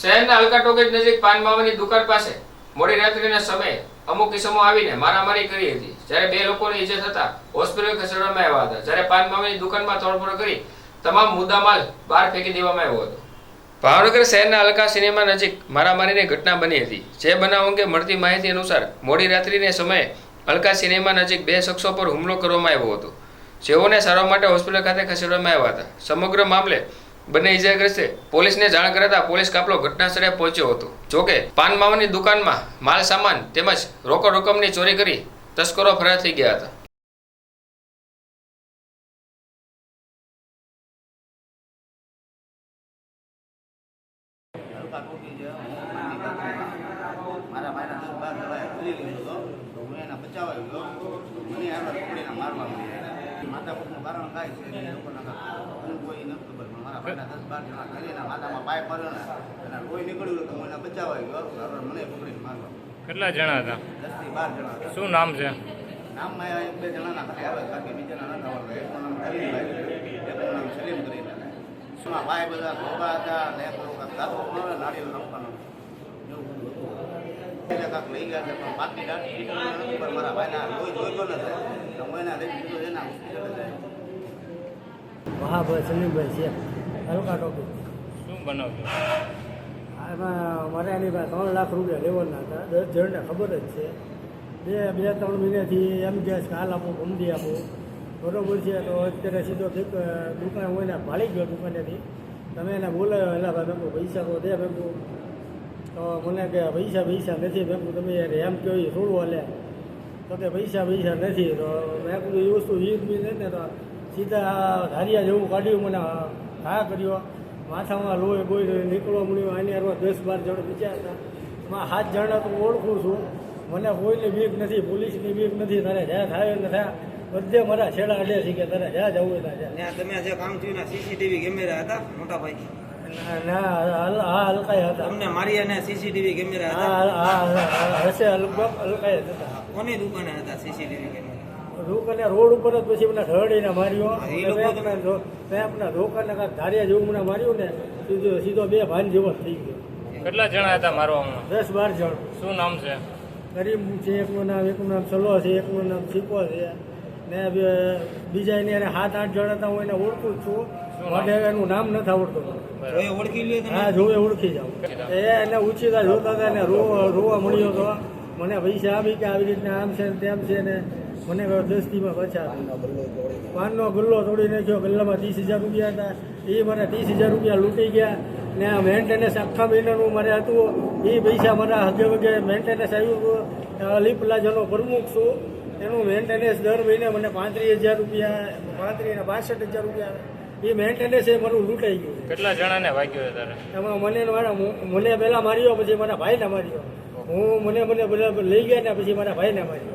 શહેરના હલકા ટોકેજ નજીક પાન માવાની દુકાન પાસે મોડી રાત્રિના સમયે અમુક કિસ્સામાં આવીને મારામારી કરી હતી. જ્યારે બે લોકોને ઈજા થતા હોસ્પિટલ ખસેડવામાં આવ્યા હતા. જ્યારે પાન માવાની દુકાનમાં તોડફોડ કરી તમામ મુદ્દામાલ બહાર ફેંકી દેવામાં આવ્યો હતો. ભાવનગર શહેરના અલકા સિનેમા નજીક મારામારીની ઘટના બની હતી. જે બનાવ અંગે મળતી માહિતી અનુસાર મોડી રાત્રિને સમયે અલકા સિનેમા નજીક બે શખ્સો પર હુમલો કરવામાં આવ્યો હતો. જેઓને સારવાર માટે હોસ્પિટલ ખાતે ખસેડવામાં આવ્યા હતા. સમગ્ર મામલે બંને ઇજાગ્રસ્તે. પોલીસને જાણ કરાતા પોલીસ કાફલો ઘટનાસ્થળે પહોંચ્યો હતો. જોકે, પાન માવાની દુકાનમાં માલ સામાન તેમજ રોકડ રકમની ચોરી કરી તસ્કરો ફરાર થઈ ગયા હતા. મારી ભાઈના દસ બાર હું એના બચાવવા ગયો. મને આગળ પકડીને મારવા માંડ્યા. માથાકૂટનું કારણ કાંઈ છે એ લોકોના હું કોઈ નથી ખબર પણ મારા ભાઈના દસ બાર જણા કરીને માથામાં પાય પડ્યો ને અને લોહી નીકળ્યું તો મને એને બચાવવા ગયો આગળ મને પકડીને મારવા. કેટલા જણા હતા? દસથી બાર જણા હતા. શું નામ છે? નામમાં એક બે જણાના ખાલી આવે બાકી બીજાના નથી આવડતા એકનું નામ ખલીલભાઈ એકનું નામ સલીમ કરીને. શું ભાઈ બધા ધોબા હતા ને એક લોકો નાળિયેર રમવાનો. કાંક લઈ ગયા છે પણ બાકી નથી પણ મારા ભાઈના લોહી જોઈતો નથી તો હું એના લઈ દીધો છે એના હોસ્પિટલે જાય. મહાભાઈ સલીમભાઈ છે. હલકા ટોપી. શું બનાવતો આમાં મારે એની પાસે ત્રણ લાખ રૂપિયા લેવાના હતા. દસ જણને ખબર જ છે. બે બે ત્રણ મહિનાથી એમ કે હાલ આપો ગમતી આપો. બરોબર છે તો અત્યારે સીધો દુકાન હોય ને ભાળી ગયો દુકાનેથી. તમે એને બોલાવ્યો એલા ભાઈ મેં પૈસા તો દે મેં તો મને કે પૈસા પૈસા નથી મેં કહું તમે યાર એમ કહો એ થોડું હાલે. તો કે પૈસા પૈસા નથી. તો મેં કીધું એ વસ્તુ વીક બી ને તો સીધા ધારિયા જેવું કાઢ્યું મને, હા કર્યો. માથામાં લોહી બોઈ નીકળવા મળ્યું આની હારમાં દસ બાર જણ બીજા હતા માં સાત જણા તો ઓળખું છું. મને કોઈની બીક નથી, પોલીસની બીક નથી. તારે જ્યાં થાય ને થાય. બધે મારા છેડા અડે છે કે તારે જ્યાં જવું ત્યાં તમે જે કામ થયું સીસીટીવી કેમેરા હતા, મોટા ભાઈ? ના ના હલ- હલકાઈ હતા તમને મારી અને સીસીટીવી કેમેરા હતા? હા હા હા હશે જ હતા કોની દુકાને હતા સીસીટીવી કેમેરા દુકાને રોડ ઉપર જ પછી મને ઢળીને માર્યો. મેં આપણા કાંઈક ધારિયા જેવું મને માર્યું ને સીધો સીધો બે ભાન જેવો થઈ ગયો. કેટલા જણા હતા મારવામાં દસ બાર જણ. શું નામ છે? ગરીબ છે એકનું નામ એકનું નામ સલો છે એકનું નામ સિકો છે. ને બીજા એની હારે સાત આઠ જણા હતા હું એને ઓળખું જ છું માટે એનું નામ નથી આવડતું. ઓળખી હા જોવે ઓળખી જાઉં. એ એને ઉછીતા જોતા હતા ને રોવા રોવા મળ્યો તો મને પૈસા આપી કે આવી રીતના આમ છે તેમ છે ને મને કહ્યું દસ દીમાં પાછા પાનનો ગલ્લો તોડી નાખ્યો. ગલ્લામાં ત્રીસ હજાર રૂપિયા હતા. એ મારા ત્રીસ હજાર રૂપિયા લૂંટી ગયા ને આ મેન્ટેનન્સ આખા મહિનાનું મારે હતું. એ પૈસા મારા હગે વગે મેન્ટેનન્સ આવ્યું હતું. અલી પ્લાઝાનો પ્રમુખ છું. એનું મેન્ટેનન્સ દર મહિને મને પાંત્રીસ હજાર રૂપિયા પાંત્રીસ ને બાસઠ હજાર રૂપિયા એ મેન્ટેનન્સ એ મારું લૂંટાઈ ગયું. કેટલા જણાને વાગ્યો તારે? એમાં મને મારા મને પહેલાં માર્યો પછી મારા ભાઈને માર્યો. હું મને મને બધા લઈ ગયા ને પછી મારા ભાઈને માર્યો.